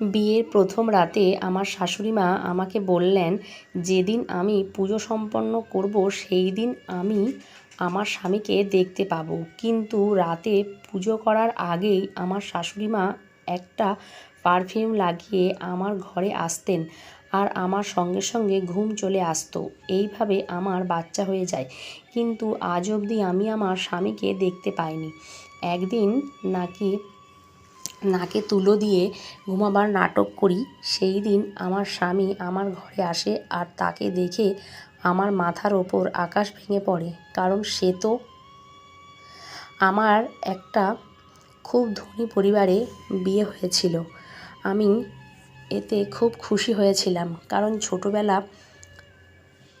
বিয়ের প্রথম রাতে আমার শাশুড়ি মা আমাকে বললেন, যেদিন আমি পুজো সম্পন্ন করব সেই দিন আমি আমার স্বামীকে দেখতে পাবো। কিন্তু রাতে পুজো করার আগেই আমার শাশুড়ি মা একটা পারফিউম লাগিয়ে আমার ঘরে আসতেন আর আমার সঙ্গে সঙ্গে ঘুম চলে আসতো। এইভাবে আমার বাচ্চা হয়ে যায়। কিন্তু আজ অবধি আমি আমার স্বামীকে দেখতে পাইনি। একদিন নাকি নাকে তুলো দিয়ে ঘুমাবার নাটক করি, সেই দিন আমার স্বামী আমার ঘরে আসে আর তাকে দেখে আমার মাথার ওপর আকাশ ভেঙে পড়ে, কারণ সে তো আমার একটা খুব ধনী পরিবারে বিয়ে হয়েছিল। আমি এতে খুব খুশি হয়েছিলাম, কারণ ছোটোবেলা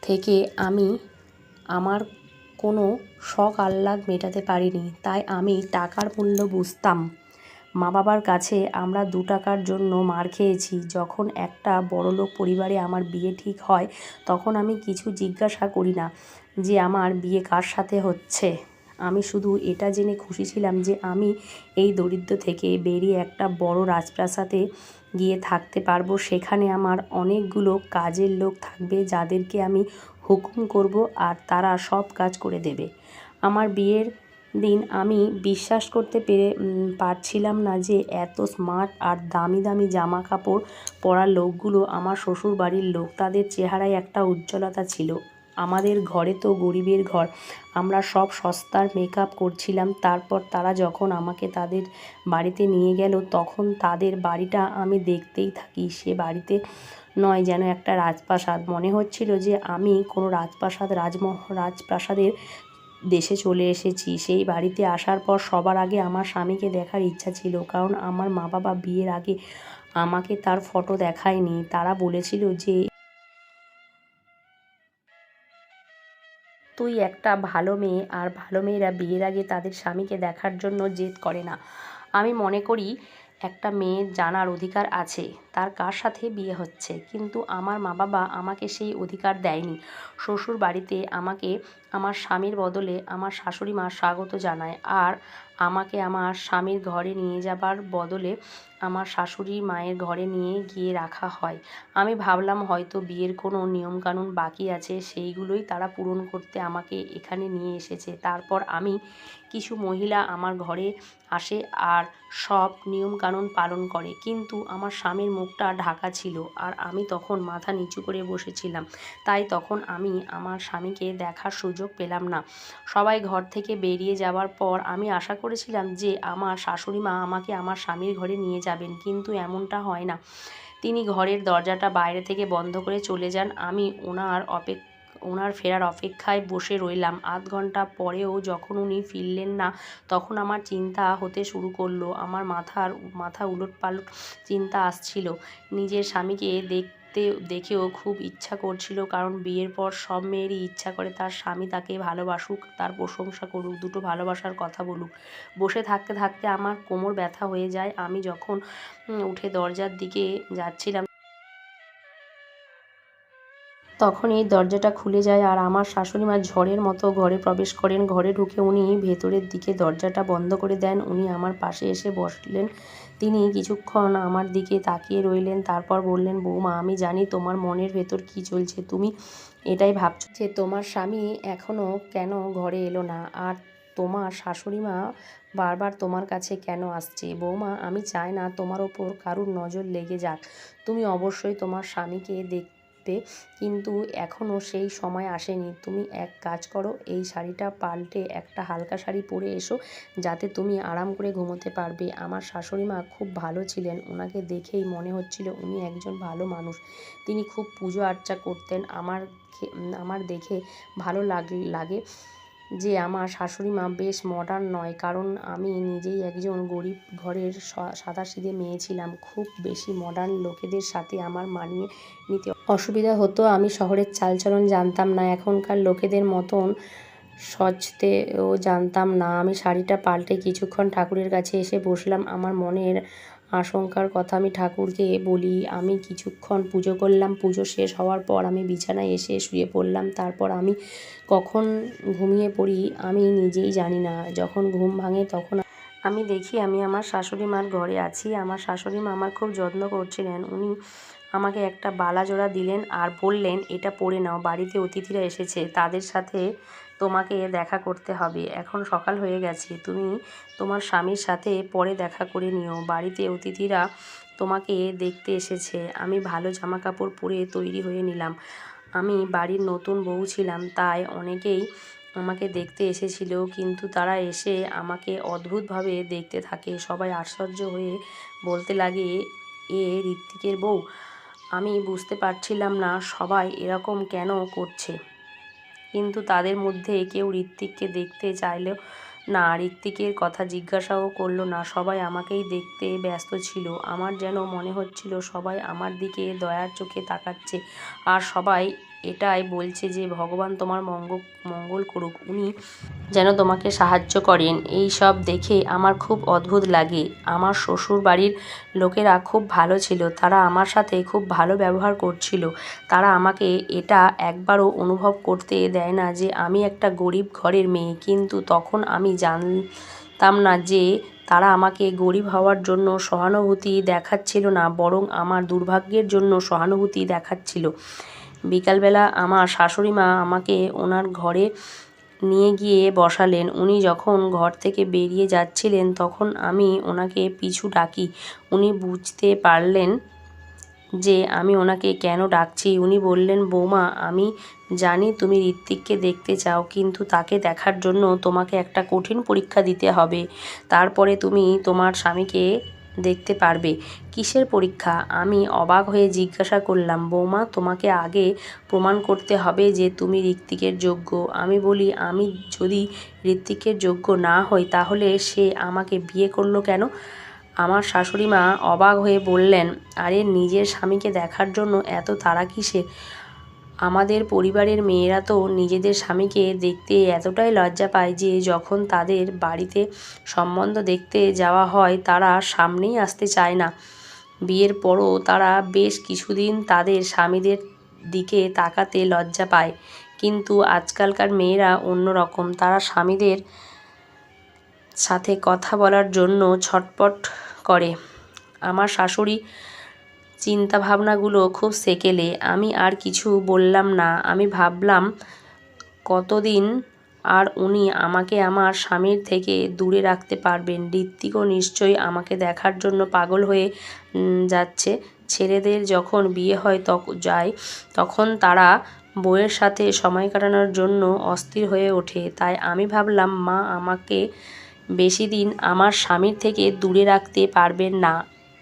থেকে আমি আমার কোনো শখ আহ্লাদ মেটাতে পারিনি, তাই আমি টাকার মূল্য বুঝতাম। মা বাবার কাছে আমরা দু টাকার জন্য মার খেয়েছি। যখন একটা বড়লোক পরিবারে আমার বিয়ে ঠিক হয়, তখন আমি কিছু জিজ্ঞাসা করি না যে আমার বিয়ে কার সাথে হচ্ছে। আমি শুধু এটা জেনে খুশি ছিলাম যে আমি এই দরিদ্র থেকে বেরিয়ে একটা বড় রাজপ্রাসাদে গিয়ে থাকতে পারব। সেখানে আমার অনেকগুলো কাজের লোক থাকবে যাদেরকে আমি হুকুম করব আর তারা সব কাজ করে দেবে। আমার বিয়ের দিন আমি বিশ্বাস করতে পেরে পারছিলাম না যে এত স্মার্ট আর দামি দামি জামা কাপড় পরা লোকগুলো আমার শ্বশুর বাড়ির লোক, তাদের চেহারায় একটা উজ্জ্বলতা ছিল। আমাদের ঘরে তো গরিবের ঘর, আমরা সব সস্তার মেকআপ করছিলাম, তারপর তারা যখন আমাকে তাদের বাড়িতে নিয়ে গেল, তখন তাদের বাড়িটা আমি দেখতেই থাকি, সে বাড়িতে নয় যেন একটা রাজপ্রাসাদ। মনে হচ্ছিল যে আমি কোনো রাজপ্রাসাদ, রাজমহ, রাজপ্রাসাদের দেশে চলে এসেছি। সেই বাড়িতে আসার পর সবার আগে আমার স্বামীকে দেখার ইচ্ছা ছিল, কারণ আমার মা বাবা বিয়ের আগে আমাকে তার ফটো দেখায়নি। তারা বলেছিল যে, তুই একটা ভালো মেয়ে, আর ভালো মেয়েরা বিয়ের আগে তাদের স্বামীকে দেখার জন্য জেদ করে না। আমি মনে করি একটা মেয়ের জানার অধিকার আছে, তার কার সাথে বিয়ে হচ্ছে? কিন্তু আমার মা বাবা আমাকে সেই অধিকার দেয়নি। শ্বশুর বাড়িতে আমাকে আমার স্বামীর বদলে আমার শাশুড়ি মা স্বাগত জানায়, আর আমাকে আমার স্বামীর ঘরে নিয়ে যাবার বদলে আমার শাশুড়ি মায়ের ঘরে নিয়ে গিয়ে রাখা হয়। আমি ভাবলাম হয়তো বিয়ের কোনো নিয়মকানুন বাকি আছে, সেইগুলোই তারা পূরণ করতে আমাকে এখানে নিয়ে এসেছে। তারপর আমি কিছু মহিলা আমার ঘরে আসে আর সব নিয়মকানুন পালন করে। কিন্তু আমার স্বামীর মুখটা ঢাকা ছিল আর আমি তখন মাথা নিচু করে বসেছিলাম। তাই তখন আমি আমার স্বামীকে দেখার সুযোগ পেলাম না। সবাই ঘর থেকে বেরিয়ে যাওয়ার পর আমি আশা করেছিলাম যে আমার শাশুড়ি মা আমাকে আমার স্বামীর ঘরে নিয়ে যাবেন, কিন্তু এমনটা হয় না। তিনি ঘরের দরজাটা বাইরে থেকে বন্ধ করে চলে যান। আমি ওনার অপেক্ষা ওনার ফেরার অপেক্ষায় বসে রইলাম। আধ ঘণ্টা পরেও যখন উনি ফিরলেন না, তখন আমার চিন্তা হতে শুরু করল। আমার মাথার, মাথা উলট পালট চিন্তা আসছিল। নিজের স্বামীকে দেখতে দেখেও খুব ইচ্ছা করছিল কারণ বিয়ের পর সব মেয়েরই ইচ্ছা করে তার স্বামী তাকে ভালোবাসুক, তার প্রশংসা করুক, দুটো ভালোবাসার কথা বলুক। বসে থাকতে থাকতে আমার কোমর ব্যথা হয়ে যায়। আমি যখন উঠে দরজার দিকে যাচ্ছিলাম তখনই দরজাটা খুলে যায় আর আমার শাশুড়ি মা ঝড়ের মতো ঘরে প্রবেশ করেন। ঘরে ঢুকে উনি ভেতরের দিকে দরজাটা বন্ধ করে দেন। উনি আমার পাশে এসে বসলেন। তিনি কিছুক্ষণ আমার দিকে তাকিয়ে রইলেন। তারপর বললেন, বৌমা, আমি জানি তোমার মনের ভেতর কি চলছে। তুমি এটাই ভাবছ যে তোমার স্বামী এখনও কেন ঘরে এলো না? আর তোমার শাশুড়ি মা বারবার তোমার কাছে কেন আসছে? বৌমা, আমি চাই না তোমার ওপর কারুর নজর লেগে যাক। তুমি অবশ্যই তোমার স্বামীকে দেখ আসবে। কিন্তু এখনও সেই সময় আসেনি। তুমি এক কাজ করো, এই শাড়িটা পাল্টে একটা হালকা শাড়ি পরে এসো, যাতে তুমি আরাম করে ঘুমোতে পারবে। আমার শাশুড়ি মা খুব ভালো ছিলেন, ওনাকে দেখেই মনে হচ্ছিল উনি একজন ভালো মানুষ। তিনি খুব পুজো আর্চা করতেন। আমার আমার দেখে ভালো লাগে। যে আমার শাশুড়ি মা বেশ মডার্ন নয়, কারণ আমি নিজেই একজন গরিব ঘরের সাদাসিধে মেয়ে ছিলাম। খুব বেশি মডার্ন লোকেদের সাথে আমার মানিয়ে নিতে অসুবিধা হতো। আমি শহরের চালচলন জানতাম না। এখনকার লোকেদের মতন সজতেও জানতাম না। আমি শাড়িটা পাল্টে কিছুক্ষণ ঠাকুরের কাছে এসে বসলাম। আমার মনের আশঙ্কার কথা আমি ঠাকুরকে বলি, আমি কিছুক্ষণ পুজো করলাম, পুজো শেষ হওয়ার পর আমি বিছানায় এসে শুয়ে পড়লাম, তারপর আমি কখন ঘুমিয়ে পড়ি আমি নিজেই জানি না, যখন ঘুম ভাঙে তখন আমি দেখি আমি আমার শাশুড়ি মার ঘরে আছি, আমার শাশুড়ি মা আমার খুব যত্ন করছিলেন, উনি আমাকে একটা বালা জোড়া দিলেন আর বললেন, এটা পরে নাও, বাড়িতে অতিথিরা এসেছে, তাদের সাথে তোমাকে দেখা করতে হবে। এখন সকাল হয়ে গেছে। তুমি তোমার স্বামীর সাথে পরে দেখা করে নিও। বাড়িতে অতিথিরা তোমাকে দেখতে এসেছে। আমি ভালো জামা কাপড় পরে তৈরি হয়ে নিলাম। আমি বাড়ির নতুন বউ ছিলাম, তাই অনেকেই আমাকে দেখতে এসেছিল, কিন্তু তারা এসে আমাকে অদ্ভুতভাবে দেখতে থাকে। সবাই আশ্চর্য হয়ে বলতে লাগে, এ ঋত্বিকের বউ? আমি বুঝতে পারছিলাম না সবাই এরকম কেন করছে। কিন্তু তাদের মধ্যে কেউ ঋত্বিককে দেখতে চাইলেও না। ঋত্বিকের কথা জিজ্ঞাসাও করল না। সবাই আমাকেই দেখতে ব্যস্ত ছিল। আমার যেন মনে হচ্ছিল সবাই আমার দিকে দয়ার চোখে তাকাচ্ছে। আর সবাই এটাই বলছে যে ভগবান তোমার মঙ্গল মঙ্গল করুক, উনি যেন তোমাকে সাহায্য করেন। এই সব দেখে আমার খুব অদ্ভুত লাগে। আমার শ্বশুর বাড়ির লোকেরা খুব ভালো ছিল, তারা আমার সাথে খুব ভালো ব্যবহার করছিল। তারা আমাকে এটা একবারও অনুভব করতে দেয় না যে আমি একটা গরিব ঘরের মেয়ে, কিন্তু তখন আমি জানতাম না যে তারা আমাকে গরিব হওয়ার জন্য সহানুভূতি দেখাচ্ছিল না, বরং আমার দুর্ভাগ্যের জন্য সহানুভূতি দেখাচ্ছিল। বিকালবেলা আমার শাশুড়ি মা আমাকে ওনার ঘরে নিয়ে গিয়ে বসালেন। উনি যখন ঘর থেকে বেরিয়ে যাচ্ছিলেন, তখন আমি ওনাকে পিছু ডাকি। উনি বুঝতে পারলেন যে আমি ওনাকে কেন ডাকছি। উনি বললেন, বৌমা, আমি জানি তুমি ঋত্বিককে দেখতে চাও, কিন্তু তাকে দেখার জন্য তোমাকে একটা কঠিন পরীক্ষা দিতে হবে। তারপরে তুমি তোমার স্বামীকে দেখতে পারবে। কিসের পরীক্ষা? আমি অবাক হয়ে জিজ্ঞাসা করলাম, বৌমা, তোমাকে আগে প্রমাণ করতে হবে যে তুমি ঋত্বিকের যোগ্য। আমি বলি, আমি যদি ঋত্বিকের যোগ্য না হই, তাহলে সে আমাকে বিয়ে করল কেন? আমার শাশুড়ি মা অবাক হয়ে বললেন, আরে, নিজের স্বামীকে দেখার জন্য এত তাড়া কিসে আমাদের পরিবারের মেয়েরা তো নিজেদের স্বামীকে দেখতে এতটাই লজ্জা পায় যে যখন তাদের বাড়িতে সম্বন্ধ দেখতে যাওয়া হয়, তারা সামনেই আসতে চায় না। বিয়ের পরও তারা বেশ কিছুদিন তাদের স্বামীদের দিকে তাকাতে লজ্জা পায়। কিন্তু আজকালকার মেয়েরা অন্যরকম। তারা স্বামীদের সাথে কথা বলার জন্য ছটপট করে। আমার শাশুড়ি চিন্তাভাবনাগুলো খুব সেকেলে। আমি আর কিছু বললাম না। আমি ভাবলাম, কতদিন আর উনি আমাকে আমার স্বামীর থেকে দূরে রাখতে পারবেন? ঋত্বিকও নিশ্চয়ই আমাকে দেখার জন্য পাগল হয়ে যাচ্ছে। ছেলেদের যখন বিয়ে হয় তখন যায়, তখন তারা বউয়ের সাথে সময় কাটানোর জন্য অস্থির হয়ে ওঠে। তাই আমি ভাবলাম, মা, আমাকে বেশি দিন আমার স্বামীর থেকে দূরে রাখতে পারবেন না।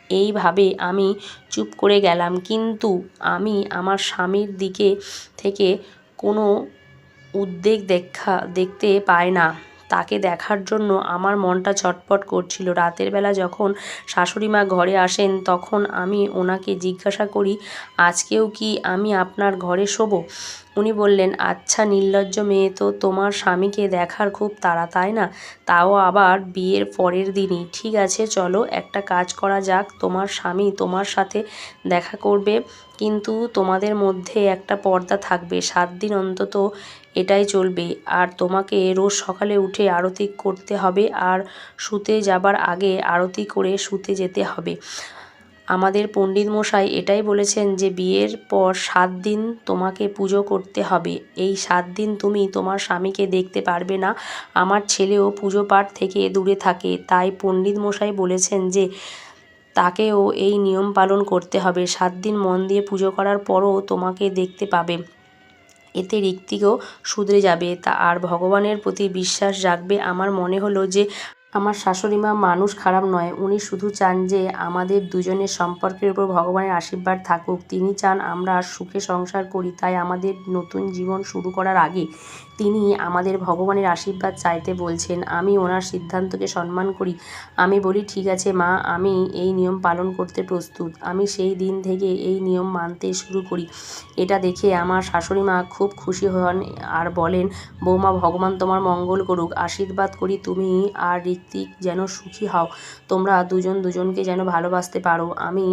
এইভাবে আমি চুপ করে গেলাম। কিন্তু আমি আমার স্বামীর দিকে থেকে কোনো উদ্বেগ দেখা, দেখতে পাই না। তাকে দেখার জন্য আমার মনটা ছটপট করছিল। রাতের বেলা যখন শাশুড়ি মা ঘরে আসেন, তখন আমি ওনাকে জিজ্ঞাসা করি, আজকেও কি আমি আপনার ঘরে শোবো? উনি বললেন আচ্ছা নির্লজ্জ মেয়ে তো তোমার স্বামীকে দেখার খুব তাড়া, তাই না? তাও আবার বিয়ের পরের দিনই। ঠিক আছে, চলো একটা কাজ করা যাক। তোমার স্বামী তোমার সাথে দেখা করবে, কিন্তু তোমাদের মধ্যে একটা পর্দা থাকবে। সাত দিন অন্তত এটাই চলবে। আর তোমাকে রোজ সকালে উঠে আরতি করতে হবে, আর শুতে যাবার আগে আরতি করে শুতে যেতে হবে। আমাদের পণ্ডিত মশাই এটাই বলেছেন যে বিয়ের পর সাত দিন তোমাকে পুজো করতে হবে। এই সাত দিন তুমি তোমার স্বামীকে দেখতে পারবে না। আমার ছেলেও পুজো পাঠ থেকে দূরে থাকে। তাই পণ্ডিত মশাই বলেছেন যে তাকেও এই নিয়ম পালন করতে হবে। সাত দিন মন দিয়ে পুজো করার পরও তোমাকে দেখতে পাবে। এতে ঋত্বিকও শুধরে যাবে। তা আর ভগবানের প্রতি বিশ্বাস জাগবে আমার মনে হলো যে আমার শাশুড়ি মা মানুষ খারাপ নয়। উনি শুধু চান যে আমাদের দুজনের সম্পর্কের উপর ভগবানের আশীর্বাদ থাকুক। তিনি চান আমরা সুখে সংসার করি, তাই আমাদের নতুন জীবন শুরু করার আগে তিনি আমাদের ভগবানের আশীর্বাদ চাইতে বলছেন, আমি ওনার সিদ্ধান্তকে সম্মান করি। আমি বলি, ঠিক আছে মা, আমি এই নিয়ম পালন করতে প্রস্তুত। আমি সেই দিন থেকে এই নিয়ম মানতে শুরু করি। এটা দেখে আমার শাশুড়ি মা খুব খুশি হন আর বলেন, বৌমা, ভগবান তোমার মঙ্গল করুক। আশীর্বাদ করি তুমি আর ঋত্বিক যেন সুখী হও। তোমরা দুজন দুজনকে যেন ভালোবাসতে পারো। আমি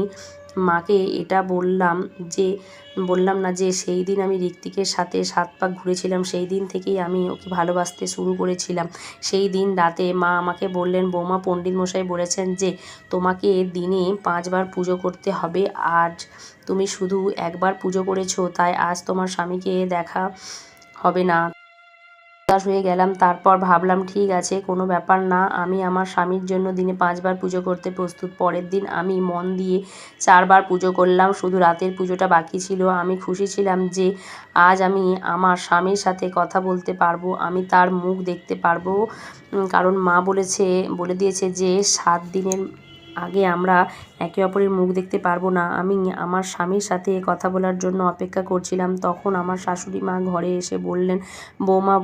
মাকে এটা বললাম যে, বললাম না যে সেই দিন আমি ঋত্বিকের সাথে সাত পাক ঘুরেছিলাম, সেই দিন থেকেই আমি ওকে ভালোবাসতে শুরু করেছিলাম। সেই দিন রাতে মা আমাকে বললেন, বৌমা, পণ্ডিত মশাই বলেছেন যে, তোমাকে দিনে পাঁচবার পুজো করতে হবে। আজ তুমি শুধু একবার পুজো করেছ, তাই আজ তোমার স্বামীকে দেখা হবে না। হতাশ হয়ে গেলাম, তারপর ভাবলাম, ঠিক আছে, কোনো ব্যাপার না, আমি আমার স্বামীর জন্য দিনে পাঁচবার পুজো করতে প্রস্তুত। পরের দিন আমি মন দিয়ে চারবার পুজো করলাম, শুধু রাতের পুজোটা বাকি ছিল। আমি খুশি ছিলাম যে আজ আমি আমার স্বামীর সাথে কথা বলতে পারব, আমি তার মুখ দেখতে পারব। কারণ মা বলেছে, বলে দিয়েছে যে সাত দিনের আগে আমরা একে অপরের মুখ দেখতে পারব না। আমি আমার স্বামীর সাথে কথা বলার জন্য অপেক্ষা করছিলাম। তখন আমার শাশুড়ি মা ঘরে এসে বললেন, বৌমা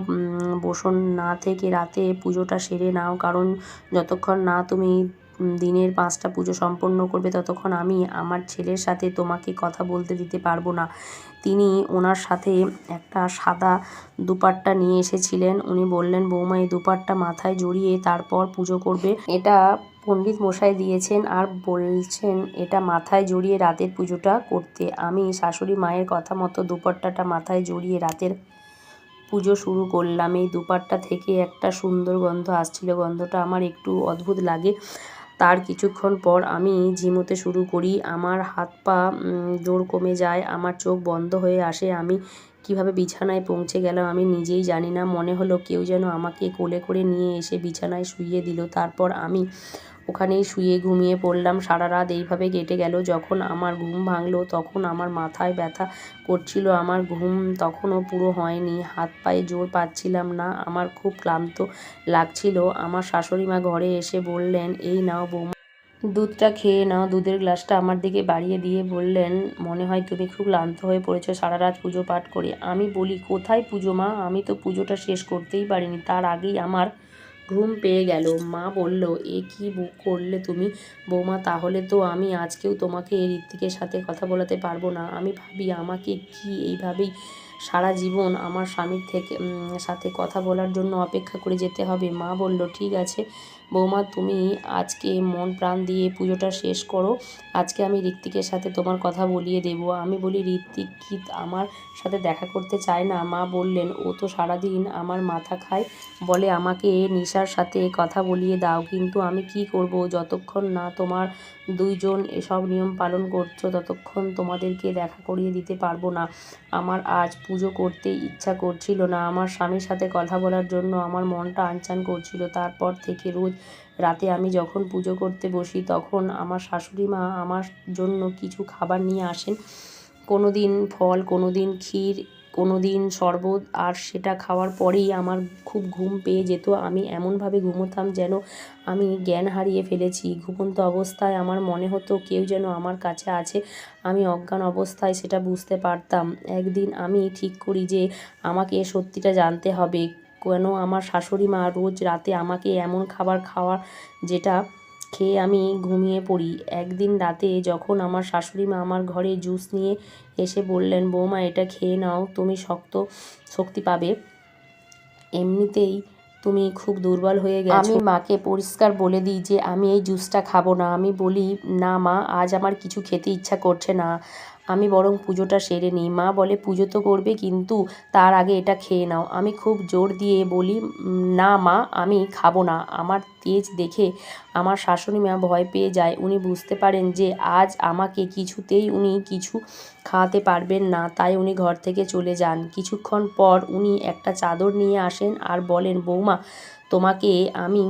বসুন না থেকে রাতে পুজোটা সেরে নাও। কারণ যতক্ষণ না তুমি দিনের পাঁচটা পুজো সম্পন্ন করবে ততক্ষণ আমি আমার ছেলের সাথে তোমাকে কথা বলতে দিতে পারব না। তিনি ওনার সাথে একটা সাদা দুপাট্টা নিয়ে এসেছিলেন। উনি বললেন, বৌমা, এই দুপাট্টা মাথায় জড়িয়ে তারপর পুজো করবে। এটা পণ্ডিত মশাই দিয়েছেন আর বলছেন, এটা মাথায় জড়িয়ে রাতের পুজোটা করতে। আমি শাশুড়ি মায়ের কথা মতো দুপাট্টাটা মাথায় জড়িয়ে রাতের পুজো শুরু করলাম। এই দুপাট্টা থেকে একটা সুন্দর গন্ধ আসছিল। গন্ধটা আমার একটু অদ্ভুত লাগে। তার কিছুক্ষণ পর আমি ঝিমোতে শুরু করি। আমার হাত পা জোর কমে যায়, আমার চোখ বন্ধ হয়ে আসে। আমি কীভাবে বিছানায় পৌঁছে গেলাম আমি নিজেই জানি না। মনে হলো কেউ যেন আমাকে কোলে করে নিয়ে এসে বিছানায় শুইয়ে দিল। তারপর আমি ওখানেই শুয়ে ঘুমিয়ে পড়লাম। সারা রাত এইভাবে কেটে গেল। যখন আমার ঘুম ভাঙলো, তখন আমার মাথায় ব্যথা করছিল। আমার ঘুম তখনও পুরো হয়নি। হাত পায়ে জোর পাচ্ছিলাম না। আমার খুব ক্লান্ত লাগছিল। আমার শাশুড়ি মা ঘরে এসে বললেন, এই নাও বৌমা, দুধটা খেয়ে নাও। দুধের গ্লাসটা আমার দিকে বাড়িয়ে দিয়ে বললেন, মনে হয় তুমি খুব ক্লান্ত হয়ে পড়েছো। সারা রাত পুজো পাঠ করে। আমি বলি, কোথায় পুজো মা? আমি তো পুজোটা শেষ করতেই পারিনি। তার আগেই আমার ঘুম পেয়ে গেল। মা বলল, এ কি বুক করলে তুমি? বৌমা, তাহলে তো আমি আজকেও তোমাকে এই ঋত্বিকের সাথে কথা বলাতে পারব না। আমি ভাবি, আমাকে কি এইভাবেই সারা জীবন আমার স্বামীর থেকে সাথে কথা বলার জন্য অপেক্ষা করে যেতে হবে? মা বলল, ঠিক আছে বৌমা, তুমি আজকে মন প্রাণ দিয়ে পুজোটা শেষ করো। আজকে আমি ঋত্বিকের সাথে তোমার কথা বলিয়ে দেব। আমি বলি, ঋত্বিক কি আমার সাথে দেখা করতে চায় না? মা বললেন, ও তো সারাদিন আমার মাথা খায়। বলে, আমাকে নিশার সাথে কথা বলিয়ে দাও, কিন্তু আমি কি করব? যতক্ষণ না তোমার দুইজন এসব নিয়ম পালন করছ, ততক্ষণ তোমাদেরকে দেখা করিয়ে দিতে পারব না। আমার আজ পুজো করতে ইচ্ছা করছিল না। আমার স্বামীর সাথে কথা বলার জন্য আমার মনটা আনচান করছিল। তারপর থেকে রোজ রাতে আমি যখন পুজো করতে বসি তখন আমার শাশুড়ি মা আমার জন্য কিছু খাবার নিয়ে আসেন। কোনো দিন ফল কোনো দিন ক্ষীর কোনো দিন শরবত আর সেটা খাওয়ার পরেই আমার খুব ঘুম পেয়ে যেত। আমি এমনভাবে ঘুমোতাম যেন আমি জ্ঞান হারিয়ে ফেলেছি। ঘুমন্ত অবস্থায় আমার মনে হতো কেউ যেন আমার কাছে আছে। আমি অজ্ঞান অবস্থায় সেটা বুঝতে পারতাম। একদিন আমি ঠিক করি যে আমাকে সত্যিটা জানতে হবে। কেন আমার শাশুড়ি মা রোজ রাতে আমাকে এমন খাবার খাওয়ার যেটা খেয়ে আমি ঘুমিয়ে পড়ি? একদিন রাতে যখন আমার শাশুড়ি মা আমার ঘরে জুস নিয়ে এসে বললেন, বৌমা, এটা খেয়ে নাও, তুমি শক্ত শক্তি পাবে। এমনিতেই তুমি খুব দুর্বল হয়ে গেছো। আমি মাকে পরিষ্কার বলে দিই যে, আমি এই জুসটা খাব না। আমি বলি, না মা, আজ আমার কিছু খেতে ইচ্ছা করছে না। আমি বরং পুজোটা সেরে নিই। মা বলে, পুজো তো করবে, কিন্তু তার আগে এটা খেয়ে নাও। আমি খুব জোর দিয়ে বলি, না মা, আমি খাব না। আমার তেজ দেখে আমার শাশুড়ি মা ভয় পেয়ে যায়। উনি বুঝতে পারেন যে আজ আমাকে কিছুতেই উনি কিছু খাওয়াতে পারবেন না, তাই উনি ঘর থেকে চলে যান। কিছুক্ষণ পর উনি একটা চাদর নিয়ে আসেন আর বলেন, বৌমা, তোমাকে আমি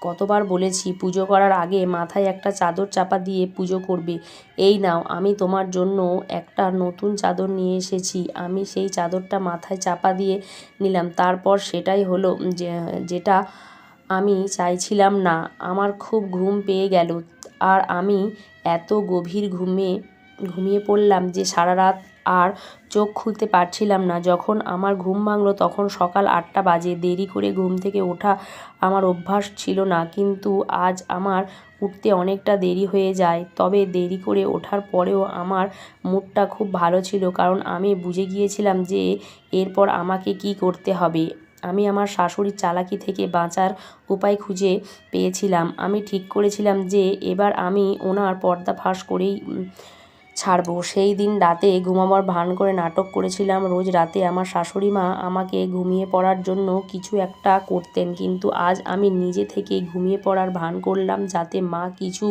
কতবার বলেছি, পুজো করার আগে মাথায় একটা চাদর চাপা দিয়ে পুজো করবে। এই নাও, আমি তোমার জন্য একটা নতুন চাদর নিয়ে এসেছি। আমি সেই চাদরটা মাথায় চাপা দিয়ে নিলাম। তারপর সেটাই হলো যে, যেটা আমি চাইছিলাম না, আমার খুব ঘুম পেয়ে গেল। আর আমি এত গভীর ঘুমে, ঘুমিয়ে পড়লাম যে সারা রাত আর চোখ খুলতে পারছিলাম না। যখন আমার ঘুম ভাঙলো তখন সকাল আটটা বাজে। দেরি করে ঘুম থেকে ওঠা আমার অভ্যাস ছিল না, কিন্তু আজ আমার উঠতে অনেকটা দেরি হয়ে যায়। তবে দেরি করে ওঠার পরেও আমার মুডটা খুব ভালো ছিল, কারণ আমি বুঝে গিয়েছিলাম যে এরপর আমাকে কি করতে হবে। আমি আমার শাশুড়ির চালাকি থেকে বাঁচার উপায় খুঁজে পেয়েছিলাম। আমি ঠিক করেছিলাম যে এবার আমি ওনার পর্দা ফাঁস করেই ছাড়বো। সেই দিন রাতে ঘুমাবার ভান করে নাটক করেছিলাম। রোজ রাতে আমার শাশুড়ি মা আমাকে ঘুমিয়ে পড়ার জন্য কিছু একটা করতেন। কিন্তু আজ আমি নিজে থেকে ঘুমিয়ে পড়ার ভান করলাম যাতে মা কিছু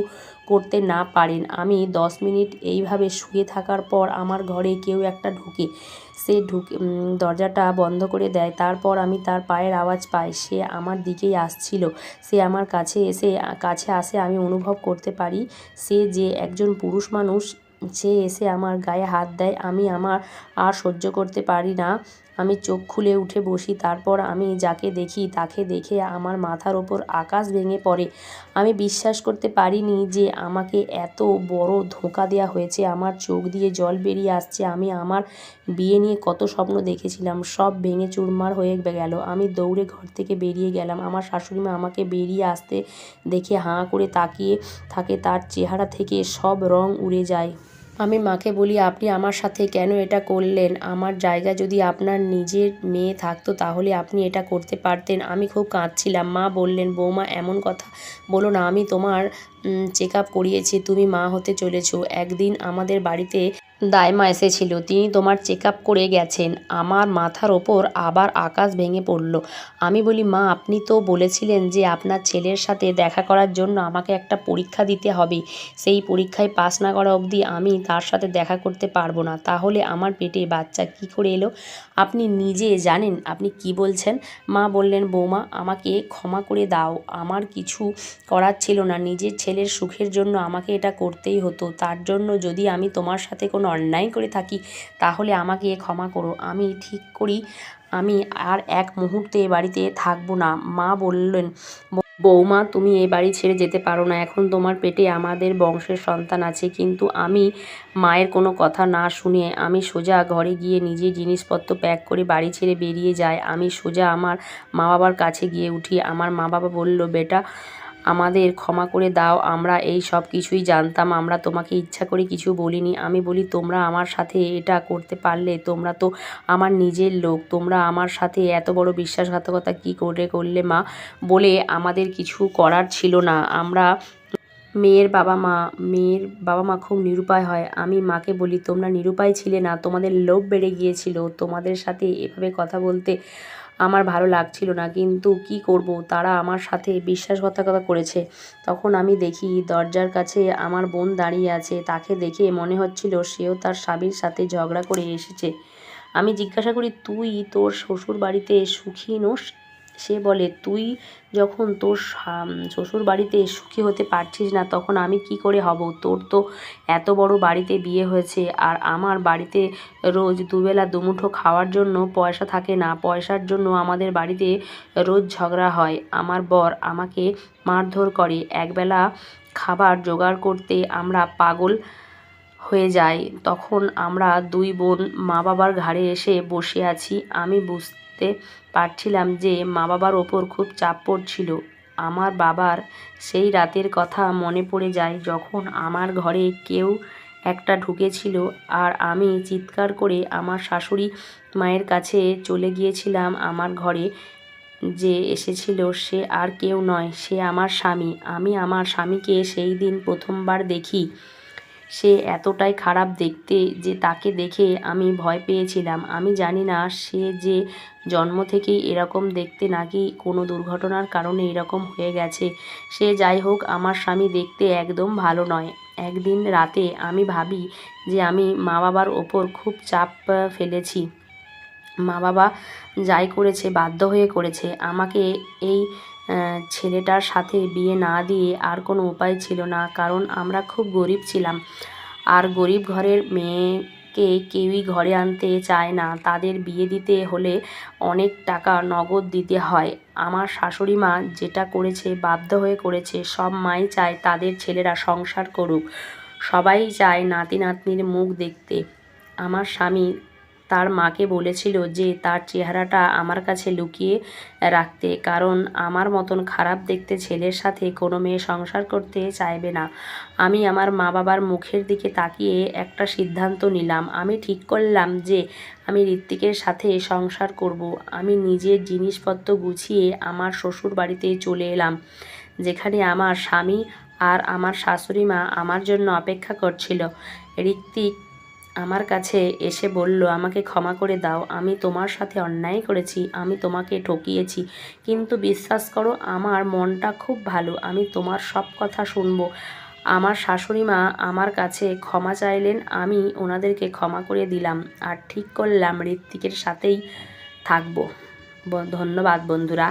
করতে না পারেন। আমি দশ মিনিট এইভাবে শুয়ে থাকার পর আমার ঘরে কেউ একটা ঢুকে। সে ঢুকে দরজাটা বন্ধ করে দেয়। তারপর আমি তার পায়ের আওয়াজ পাই। সে আমার দিকেই আসছিল। সে আমার কাছে এসে, কাছে আসে আমি অনুভব করতে পারি। সে যে একজন পুরুষ মানুষ সে এসে আমার গায়ে হাত দেয়, আমি আমার আর সহ্য করতে পারি না। আমি চোখ খুলে উঠে বসি, তারপর আমি যাকে দেখি তাকে দেখে আমার মাথার ওপর আকাশ ভেঙে পড়ে। আমি বিশ্বাস করতে পারিনি যে আমাকে এত বড় ধোঁকা দেওয়া হয়েছে, আমার চোখ দিয়ে জল বেরিয়ে আসছে। আমি আমার বিয়ে নিয়ে কত স্বপ্ন দেখেছিলাম, সব ভেঙে চুরমার হয়ে গেল। আমি দৌড়ে ঘর থেকে বেরিয়ে গেলাম। আমার শাশুড়ি মা আমাকে বেরিয়ে আসতে দেখে হাঁ করে তাকিয়ে থাকে, তার চেহারা থেকে সব রং উড়ে যায়। আমি মাকে বলি, আপনি আমার সাথে কেন এটা করলেন? আমার জায়গা যদি আপনার নিজের মেয়ে থাকতো তাহলে আপনি এটা করতে পারতেন। আমি খুব কাঁদছিলাম। মা বললেন, বৌমা, এমন কথা বলো না, আমি তোমার চেক আপ করিয়েছি, তুমি মা হতে চলেছ। একদিন আমাদের বাড়িতে দাইমা এসেছিল। তিনি তোমার চেক আপ করে গেছেন। আমার মাথার ওপর আবার আকাশ ভেঙে পড়ল। আমি বলি, মা, আপনি তো বলেছিলেন যে আপনার ছেলের সাথে দেখা করার জন্য আমাকে একটা পরীক্ষা দিতে হবে। সেই পরীক্ষায় পাস না করা অবধি আমি তার সাথে দেখা করতে পারব না। তাহলে আমার পেটে বাচ্চা কি করে এলো? আপনি নিজে জানেন আপনি কি বলছেন? মা বললেন, বৌমা, আমাকে ক্ষমা করে দাও। আমার কিছু করার ছিল না। নিজের ছেলের সুখের জন্য আমাকে এটা করতেই হতো। তার জন্য যদি আমি তোমার সাথে কোনো অন্যায় করে থাকি, তাহলে আমাকে ক্ষমা করো। আমি ঠিক করি, আমি আর এক মুহূর্তে এ বাড়িতে থাকব না। মা বললেন, বৌমা, তুমি এ বাড়ি ছেড়ে যেতে পারো না। এখন তোমার পেটে আমাদের বংশের সন্তান আছে, কিন্তু আমি মায়ের কোনো কথা না শুনে আমি সোজা ঘরে গিয়ে নিজের জিনিসপত্র প্যাক করে বাড়ি ছেড়ে বেরিয়ে যাই। আমি সোজা আমার মা বাবার কাছে গিয়ে উঠি। আমার মা বাবা বলল, বেটা আমাদের ক্ষমা করে দাও, আমরা এই সব কিছুই জানতাম, আমরা তোমাকে ইচ্ছা করে কিছু বলিনি। আমি বলি, তোমরা আমার সাথে এটা করতে পারলে, তোমরা তো আমার নিজের লোক, তোমরা আমার সাথে এত বড় বিশ্বাসঘাতকতা কি করে করলে মা? বলে, আমাদের কিছু করার ছিল না। আমরা মেয়ের বাবা মা, মেয়ের বাবা মা খুব নিরুপায় হয়। আমি মাকে বলি, তোমরা নিরুপায় ছিলে না, তোমাদের লোভ বেড়ে গিয়েছিল। তোমাদের সাথে এভাবে কথা বলতে আমার ভালো লাগছিল না, কিন্তু কি করব? তারা আমার সাথে বিশ্বাসঘাতকতা করেছে। তখন আমি দেখি দরজার কাছে আমার বোন দাঁড়িয়ে আছে। তাকে দেখে মনে হচ্ছিল সেও তার স্বামীর সাথে ঝগড়া করে এসেছে। আমি জিজ্ঞাসা করি, তুই তোর শ্বশুর বাড়িতে সুখী নোস সে বলে, তুই যখন তোর শ্বশুর বাড়িতে সুখী হতে পারছিস না, তখন আমি কি করে হব? তোর তো এত বড় বাড়িতে বিয়ে হয়েছে, আর আমার বাড়িতে রোজ দুবেলা দুমুঠো খাওয়ার জন্য পয়সা থাকে না। পয়সার জন্য আমাদের বাড়িতে রোজ ঝগড়া হয়। আমার বর আমাকে মারধর করে। একবেলা খাবার জোগাড় করতে আমরা পাগল হয়ে যাই। তখন আমরা দুই বোন মা বাবার ঘাড়ে এসে বসে আছি। আমি বুঝতে পারছিলাম যে মা বাবার ওপর খুব চাপ পড়ছিল। আমার বাবার সেই রাতের কথা মনে পড়ে যায় যখন আমার ঘরে কেউ একটা ঢুকেছিল আর আমি চিৎকার করে আমার শাশুড়ি মায়ের কাছে চলে গিয়েছিলাম আমার ঘরে যে এসেছিল সে আর কেউ নয়, সে আমার স্বামী। আমি আমার স্বামীকে সেই দিন প্রথমবার দেখি। সে এতটাই খারাপ দেখতে যে তাকে দেখে আমি ভয় পেয়েছিলাম। আমি জানি না সে যে জন্ম থেকেই এরকম দেখতে নাকি কোনো দুর্ঘটনার কারণে এরকম হয়ে গেছে। সে যাই হোক, আমার স্বামী দেখতে একদম ভালো নয়। একদিন রাতে আমি ভাবি যে আমি মা বাবার ওপর খুব চাপ ফেলেছি। মা বাবা যাই করেছে, বাধ্য হয়ে করেছে। আমাকে এই ছেলেটার সাথে বিয়ে না দিয়ে আর কোনো উপায় ছিল না, কারণ আমরা খুব গরিব ছিলাম। আর গরিব ঘরের মেয়েকে কেউই ঘরে আনতে চায় না। তাদের বিয়ে দিতে হলে অনেক টাকা নগদ দিতে হয়। আমার শাশুড়ি মা যেটা করেছে, বাধ্য হয়ে করেছে। সব মাই চায় তাদের ছেলেরা সংসার করুক। সবাই চায় নাতি নাতনির মুখ দেখতে। আমার স্বামী তার মাকে বলেছিল যে তার চেহারাটা আমার কাছে লুকিয়ে রাখতে, কারণ আমার মতন খারাপ দেখতে ছেলের সাথে কোনো মেয়ে সংসার করতে চাইবে না। আমি আমার মা বাবার মুখের দিকে তাকিয়ে একটা সিদ্ধান্ত নিলাম। আমি ঠিক করলাম যে আমি ঋত্বিকের সাথে সংসার করব। আমি নিজের জিনিসপত্র গুছিয়ে আমার শ্বশুর বাড়িতে চলে এলাম, যেখানে আমার স্বামী আর আমার শাশুড়ি মা আমার জন্য অপেক্ষা করছিল। ঋত্বিক আমার কাছে এসে বলল, আমাকে ক্ষমা করে দাও, আমি তোমার সাথে অন্যায় করেছি, আমি তোমাকে ঠকিয়েছি। কিন্তু বিশ্বাস করো, আমার মনটা খুব ভালো, আমি তোমার সব কথা শুনব। আমার শাশুড়ি মা আমার কাছে ক্ষমা চাইলেন, আমি ওনাদেরকে ক্ষমা করে দিলাম আর ঠিক করলাম, ঋত্বিকের সাথেই থাকব। ধন্যবাদ বন্ধুরা।